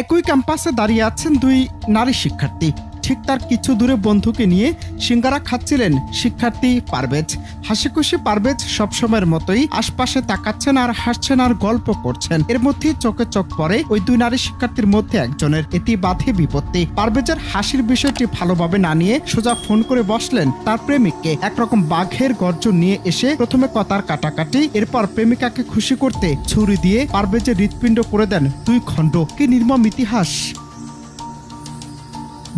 একই ক্যাম্পাসে দাঁড়িয়ে আছেন দুই নারী শিক্ষার্থী। ঠিক তার কিছু দূরে বন্ধুকে নিয়ে সিঙ্গারা খাচ্ছিলেন শিক্ষার্থী পারভেজ। হাসিখুশি পারভেজ সবসময়ের মতোই আশপাশে তাকাচ্ছেন আর হাসছেন আর গল্প করছেন। এর মধ্যেই চোখে চোখ পড়ে ওই দুই নারী শিক্ষার্থীর মধ্যে একজনের। এটি বাধে বিপত্তি। পারভেজের হাসির বিষয়টি ভালোভাবে না নিয়ে সোজা ফোন করে বসলেন তার প্রেমিককে। একরকম বাঘের গর্জন নিয়ে এসে প্রথমে কথার কাটাকাটি, এরপর প্রেমিকাকে খুশি করতে ছুরি দিয়ে পারভেজের হৃৎপিণ্ড করে দেন দুই খণ্ড। কি নির্মম ইতিহাস!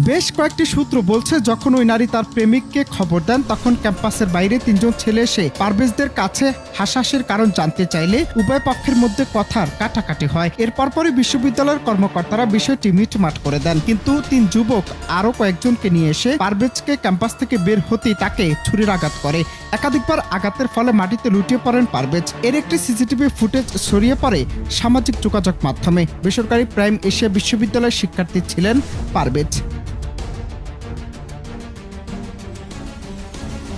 বেশ কয়েকটি সূত্র বলছে, যখন ওই নারী তার প্রেমিককে খবর দেন, তখন ক্যাম্পাসের বাইরে তিনজন ছেলে এসে পারভেজদের কাছে হাসাহাসির কারণ জানতে চাইলে উভয় পক্ষের মধ্যে কথার কাটাকাটি হয়। এর পরপরই বিশ্ববিদ্যালয়ের কর্মকর্তারা বিষয়টি মিটমাট করে দেন। কিন্তু তিন যুবক আরও কয়েকজনকে নিয়ে এসে পারভেজকে ক্যাম্পাস থেকে বের হতেই তাকে ছুরির আঘাত করে। একাধিকবার আঘাতের ফলে মাটিতে লুটিয়ে পড়েন পারভেজ। এর একটি সিসিটিভি ফুটেজ ছড়িয়ে পড়ে সামাজিক যোগাযোগ মাধ্যমে। বেসরকারি প্রাইম এশিয়া বিশ্ববিদ্যালয়ের শিক্ষার্থী ছিলেন পারভেজ।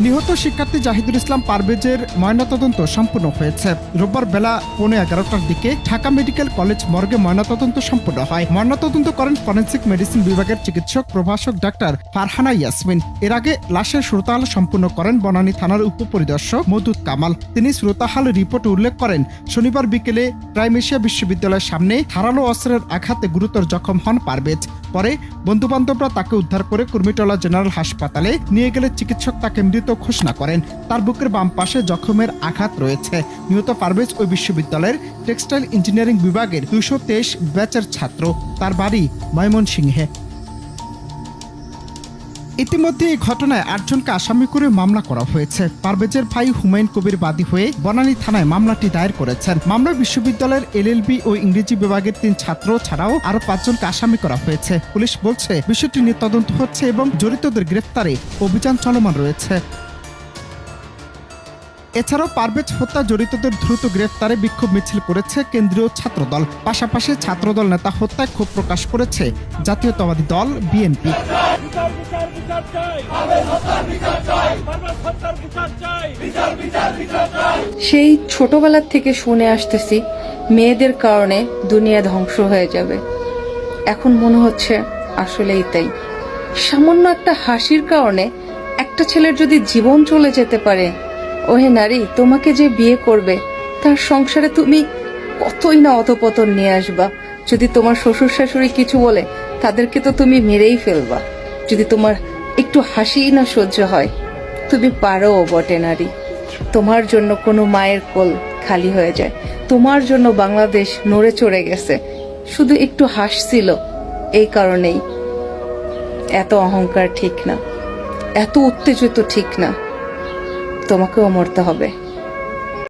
নিহত শিক্ষার্থী জাহিদুল ইসলাম পারভেজের ময়নাতদন্ত সম্পূর্ণ হয়েছে। রোববার বেলা পৌনে এগারোটার দিকে ঢাকা মেডিকেল কলেজ মর্গে ময়নাতদন্ত সম্পূর্ণ হয়। ময়নাতদন্ত করেন ফরেন্সিক মেডিসিন বিভাগের চিকিৎসক প্রভাষক ডাক্তার ফারহানা ইয়াসমিন। এর আগে লাশের শ্রোতাহাল সম্পূর্ণ করেন বনানী থানার উপপরিদর্শক মদুদ কামাল। তিনি শ্রোতাহাল রিপোর্টে উল্লেখ করেন, শনিবার বিকেলে প্রাইম এশিয়া বিশ্ববিদ্যালয়ের সামনে ধারালো অস্ত্রের আঘাতে গুরুতর জখম হন পারভেজ। পরে বন্ধুবান্ধবরা তাকে উদ্ধার করে কুর্মিটোলা জেনারেল হাসপাতালে নিয়ে গেলে চিকিৎসক তাকে মৃত ঘোষণা করেন। তার বুকের বাম পাশে জখমের আঘাত রয়েছে। নিহত পারভেজ ওই বিশ্ববিদ্যালয়ের টেক্সটাইল ইঞ্জিনিয়ারিং বিভাগের দুশো তেইশ ব্যাচের ছাত্র। তার বাড়ি ময়মনসিংহে। ইতিমধ্যে এই ঘটনায় আটজনকে আসামি করে মামলা করা হয়েছে। পারভেজের ভাই হুমায়ুন কবির বাদী হয়ে বনানী থানায় মামলাটি দায়ের করেছেন। মামলা বিশ্ববিদ্যালয়ের এলএলবি ও ইংরেজি বিভাগের তিন ছাত্র ছাড়াও আরও পাঁচজনকে আসামি করা হয়েছে। পুলিশ বলছে, বিষয়টি নিয়ে তদন্ত হচ্ছে এবং জড়িতদের গ্রেফতারে অভিযান চলমান রয়েছে। এছাড়াও পারভেজ হত্যা জড়িতদের দ্রুত গ্রেফতারে বিক্ষোভ মিছিল করেছে কেন্দ্রীয় ছাত্রদল। পাশাপাশি ছাত্রদল নেতা হত্যায় ক্ষোভ প্রকাশ করেছে জাতীয়তাবাদী দল, বিএনপি। বিচার বিচার বিচার চাই। বিচার চাই। হত্যার বিচার চাই। বিচার বিচার বিচার চাই। সেই ছোটবেলার থেকে শুনে আসতেছি মেয়েদের কারণে দুনিয়া ধ্বংস হয়ে যাবে। এখন মনে হচ্ছে আসলেই তাই। সামান্য একটা হাসির কারণে একটা ছেলের যদি জীবন চলে যেতে পারে ওহে নারী তোমাকে যে বিয়ে করবে তার সংসারে তুমি কতই না অতপতন নিয়ে আসবা। যদি তোমার শ্বশুর শাশুড়ি কিছু বলে তাদেরকে তো তুমি মেরেই ফেলবা। যদি তোমার একটু হাসিই না সহ্য হয়, তুমি পারো বটে নারী। তোমার জন্য কোনো মায়ের কোল খালি হয়ে যায়। তোমার জন্য বাংলাদেশ নড়ে চড়ে গেছে। শুধু একটু হাসছিল এই কারণেই। এত অহংকার ঠিক না, এত উত্তেজিত ঠিক না। তোমাকেও মরতে হবে।